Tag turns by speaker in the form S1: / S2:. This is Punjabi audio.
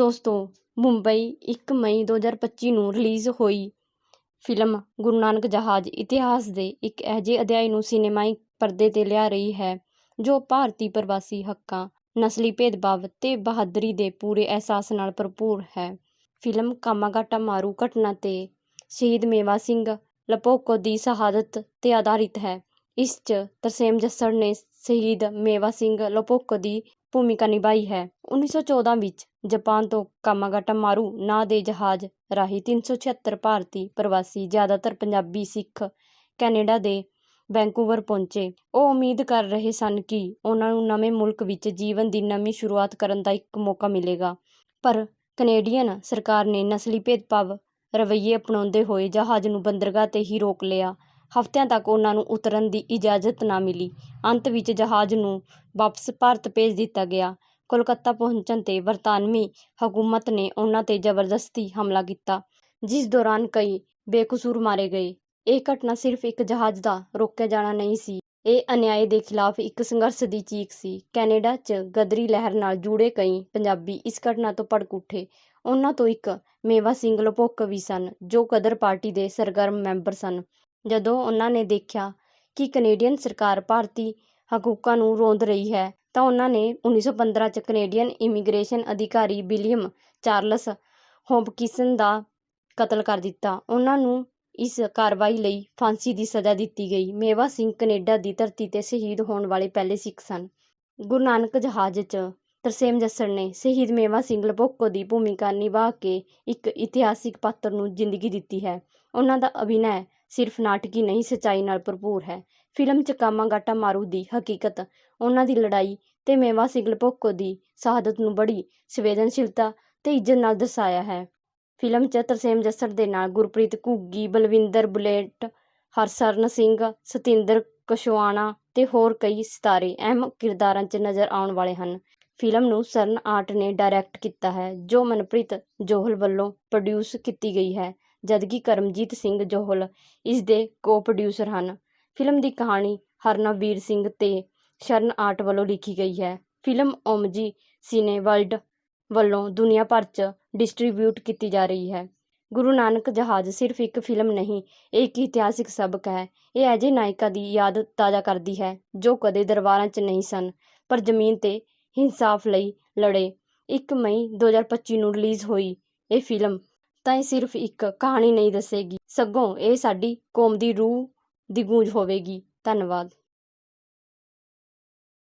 S1: ਦੋਸਤੋ, ਮੁੰਬਈ ਇੱਕ ਮਈ 2025 ਨੂੰ ਰਿਲੀਜ਼ ਹੋਈ ਫਿਲਮ ਗੁਰੂ ਨਾਨਕ ਜਹਾਜ਼। ਇਤਿਹਾਸ ਦੇ ਇੱਕ ਅਜਿਹੇ ਅਧਿਆਇ ਨੂੰ ਸਿਨੇਮਾਈ ਪਰਦੇ ਤੇ ਲਿਆ ਰਹੀ ਹੈ, ਜੋ ਭਾਰਤੀ ਪ੍ਰਵਾਸੀ ਹੱਕਾਂ, ਨਸਲੀ ਭੇਦਭਾਵ ਤੇ ਬਹਾਦਰੀ ਦੇ ਪੂਰੇ ਅਹਿਸਾਸ ਨਾਲ ਭਰਪੂਰ ਹੈ। ਫਿਲਮ ਕਾਮਾਗਾਟਾ ਮਾਰੂ ਘਟਨਾ ਤੇ ਸ਼ਹੀਦ ਮੇਵਾ ਸਿੰਘ ਲਪੋਕੋ ਦੀ ਸ਼ਹਾਦਤ ਤੇ ਆਧਾਰਿਤ ਹੈ। ਇਸ 'ਚ ਤਰਸੇਮ ਜੱਸੜ ਨੇ ਸ਼ਹੀਦ ਮੇਵਾ ਸਿੰਘ ਲਪੋਕੋ ਦੀ ਭੂਮਿਕਾ ਨਿਭਾਈ ਹੈ। 1914 ਵਿੱਚ ਜਾਪਾਨ ਤੋਂ ਕਾਮਾਗਾਟਾ ਮਾਰੂ ਨਾਂ ਦੇ ਜਹਾਜ਼ ਰਾਹੀਂ 376 ਭਾਰਤੀ ਪ੍ਰਵਾਸੀ ਜ਼ਿਆਦਾਤਰ ਪੰਜਾਬੀ ਸਿੱਖ ਕੈਨੇਡਾ ਦੇ ਵੈਂਕੂਵਰ ਪਹੁੰਚੇ। ਉਹ ਉਮੀਦ ਕਰ ਰਹੇ ਸਨ ਕਿ ਉਹਨਾਂ ਨੂੰ ਨਵੇਂ ਮੁਲਕ ਵਿੱਚ ਜੀਵਨ ਦੀ ਨਵੀਂ ਸ਼ੁਰੂਆਤ ਕਰਨ ਦਾ ਇੱਕ ਮੌਕਾ ਮਿਲੇਗਾ। ਪਰ ਕੈਨੇਡੀਅਨ ਸਰਕਾਰ ਨੇ ਨਸਲੀ ਭੇਦਭਾਵ ਰਵੱਈਏ ਅਪਣਾਉਂਦੇ ਹੋਏ ਜਹਾਜ਼ ਨੂੰ ਬੰਦਰਗਾਹ ਤੇ ਹੀ ਰੋਕ ਲਿਆ। ਹਫ਼ਤਿਆਂ ਤੱਕ ਉਹਨਾਂ ਨੂੰ ਉਤਰਨ ਦੀ ਇਜਾਜ਼ਤ ਨਾ ਮਿਲੀ। ਅੰਤ ਵਿੱਚ ਜਹਾਜ਼ ਨੂੰ ਵਾਪਸ ਭਾਰਤ ਭੇਜ ਦਿੱਤਾ ਗਿਆ। ਕੋਲਕਾਤਾ ਪਹੁੰਚਣ ਤੇ ਬਰਤਾਨਵੀ ਹਕੂਮਤ ਨੇ ਉਹਨਾਂ ਤੇ ਜ਼ਬਰਦਸਤੀ ਹਮਲਾ ਕੀਤਾ, ਜਿਸ ਦੌਰਾਨ ਕਈ ਬੇਕਸੂਰ ਮਾਰੇ ਗਏ। ਇਹ ਘਟਨਾ ਸਿਰਫ ਇੱਕ ਜਹਾਜ਼ ਦਾ ਰੋਕਿਆ ਜਾਣਾ ਨਹੀਂ ਸੀ। ਇਹ ਅਨਿਆਏ ਦੇ ਖਿਲਾਫ ਇੱਕ ਸੰਘਰਸ਼ ਦੀ ਚੀਖ ਸੀ। ਕੈਨੇਡਾ 'ਚ ਗਦਰੀ ਲਹਿਰ ਨਾਲ ਜੁੜੇ ਕਈ ਪੰਜਾਬੀ ਇਸ ਘਟਨਾ ਤੋਂ ਭੜਕ ਉੱਠੇ। ਉਹਨਾਂ ਤੋਂ ਇੱਕ ਮੇਵਾ ਸਿੰਘ ਲਪੋਕ ਵੀ ਸਨ, ਜੋ ਗਦਰ ਪਾਰਟੀ ਦੇ ਸਰਗਰਮ ਮੈਂਬਰ ਸਨ। ਜਦੋਂ ਉਹਨਾਂ ਨੇ ਦੇਖਿਆ ਕਿ ਕੈਨੇਡੀਅਨ ਸਰਕਾਰ ਭਾਰਤੀ ਹਕੂਕਾਂ ਨੂੰ ਰੋਂਦ ਰਹੀ ਹੈ, ਤਾਂ ਉਹਨਾਂ ਨੇ 1915 ਚ ਕੈਨੇਡੀਅਨ ਇਮੀਗ੍ਰੇਸ਼ਨ ਅਧਿਕਾਰੀ ਵਿਲੀਅਮ ਚਾਰਲਸ ਹੋਪਕਿੰਸਨ ਦਾ ਕਤਲ ਕਰ ਦਿੱਤਾ। ਉਹਨਾਂ ਨੂੰ ਇਸ ਕਾਰਵਾਈ ਲਈ ਫਾਂਸੀ ਦੀ ਸਜ਼ਾ ਦਿੱਤੀ ਗਈ। ਮੇਵਾ ਸਿੰਘ ਕੈਨੇਡਾ ਦੀ ਧਰਤੀ ਤੇ ਸ਼ਹੀਦ ਹੋਣ ਵਾਲੇ ਪਹਿਲੇ ਸਿੱਖ ਸਨ। ਗੁਰੂ ਨਾਨਕ ਜਹਾਜ਼ 'ਚ ਤਰਸੇਮ ਜੱਸੜ ਨੇ ਸ਼ਹੀਦ ਮੇਵਾ ਸਿੰਘ ਲਪੋਕੋ ਦੀ ਭੂਮਿਕਾ ਨਿਭਾ ਕੇ ਇੱਕ ਇਤਿਹਾਸਿਕ ਪਾਤਰ ਨੂੰ ਜ਼ਿੰਦਗੀ ਦਿੱਤੀ ਹੈ। ਉਹਨਾਂ ਦਾ ਅਭਿਨੈ ਸਿਰਫ ਨਾਟਕੀ ਨਹੀਂ, ਸੱਚਾਈ ਨਾਲ ਭਰਪੂਰ ਹੈ। ਫਿਲਮ 'ਚ ਕਾਮਾਗਾਟਾ ਮਾਰੂ ਦੀ ਹਕੀਕਤ, ਉਹਨਾਂ ਦੀ ਲੜਾਈ ਤੇ ਮੇਵਾ ਸਿੰਘ ਦੀ ਸ਼ਹਾਦਤ ਨੂੰ ਬੜੀ ਸੰਵੇਦਨਸ਼ੀਲਤਾ ਤੇ ਇੱਜ਼ਤ ਨਾਲ ਦਰਸਾਇਆ ਹੈ। ਫਿਲਮ 'ਚ ਤਰਸੇਮ ਜੱਸੜ ਦੇ ਨਾਲ ਗੁਰਪ੍ਰੀਤ ਘੁੱਗੀ, ਬਲਵਿੰਦਰ ਬੁਲੇਟ, ਹਰਸ਼ਰਨ ਸਿੰਘ, ਸਤਿੰਦਰ ਕਸ਼ਵਾਣਾ ਤੇ ਹੋਰ ਕਈ ਸਿਤਾਰੇ ਅਹਿਮ ਕਿਰਦਾਰਾਂ 'ਚ ਨਜ਼ਰ ਆਉਣ ਵਾਲੇ ਹਨ। ਫਿਲਮ ਨੂੰ ਸਰਨ ਆਰਟ ਨੇ ਡਾਇਰੈਕਟ ਕੀਤਾ ਹੈ, ਜੋ ਮਨਪ੍ਰੀਤ ਜੋਹਲ ਵੱਲੋਂ ਪ੍ਰੋਡਿਊਸ ਕੀਤੀ ਗਈ ਹੈ। ਜਦਕਿ ਕਰਮਜੀਤ ਸਿੰਘ ਜੋਹਲ ਇਸ ਦੇ ਕੋ-ਪ੍ਰੋਡਿਊਸਰ ਹਨ। ਫਿਲਮ ਦੀ ਕਹਾਣੀ ਹਰਨਵੀਰ ਸਿੰਘ ਤੇ ਸ਼ਰਨ ਆਰਟ ਵੱਲੋਂ ਲਿਖੀ ਗਈ ਹੈ। ਫਿਲਮ ਓਮਜੀ ਸਿਨੇ ਵਰਲਡ ਵੱਲੋਂ ਦੁਨੀਆ ਭਰ 'ਚ ਡਿਸਟ੍ਰੀਬਿਊਟ ਕੀਤੀ ਜਾ ਰਹੀ ਹੈ। ਗੁਰੂ ਨਾਨਕ ਜਹਾਜ਼ ਸਿਰਫ ਇੱਕ ਫਿਲਮ ਨਹੀਂ ਇਹ ਇੱਕ ਇਤਿਹਾਸਿਕ ਸਬਕ ਹੈ। ਇਹ ਅਜੇ ਨਾਇਕਾ ਦੀ ਯਾਦ ਤਾਜ਼ਾ ਕਰਦੀ ਹੈ, ਜੋ ਕਦੇ ਦਰਬਾਰਾਂ 'ਚ ਨਹੀਂ ਸਨ, ਪਰ ਜ਼ਮੀਨ ਤੇ ਇਨਸਾਫ ਲਈ ਲੜੇ। 1 ਮਈ 2025 ਨੂੰ ਰਿਲੀਜ਼ ਹੋਈ ਇਹ ਫਿਲਮ ਤਾਂ ਇਹ ਸਿਰਫ ਇੱਕ ਕਹਾਣੀ ਨਹੀਂ ਦੱਸੇਗੀ। ਸਗੋਂ ਇਹ ਸਾਡੀ ਕੌਮ ਦੀ ਰੂਹ ਦੀ ਗੂੰਜ ਹੋਵੇਗੀ। ਧੰਨਵਾਦ।